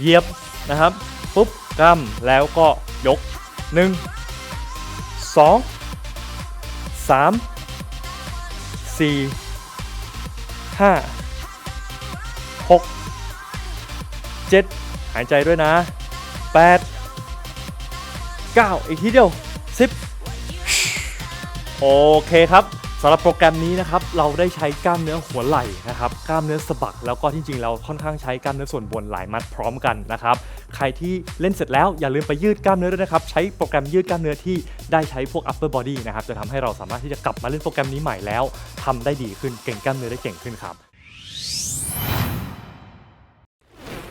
เหยียบนะครับปุ๊บกำแล้วก็ยก 1 2 3 4 5 6 7 หายใจด้วยนะ 8 9 อีกทีเดียว 10 โอเคครับ สำหรับโปรแกรมนี้นะครับเราได้ใช้กล้ามเนื้อหัวไหล่นะครับกล้ามเนื้อสะบักแล้วก็ที่จริงเราค่อนข้างใช้กล้ามเนื้อส่วนบนหลายมัดพร้อมกันนะครับใครที่เล่นเสร็จแล้วอย่าลืมไปยืดกล้ามเนื้อด้วยนะครับใช้โปรแกรมยืดกล้ามเนื้อที่ได้ใช้พวก upper body นะครับจะทำให้เราสามารถที่จะกลับมาเล่นโปรแกรมนี้ใหม่แล้วทำได้ดีขึ้นเก่งกล้ามเนื้อได้เก่งขึ้นครับ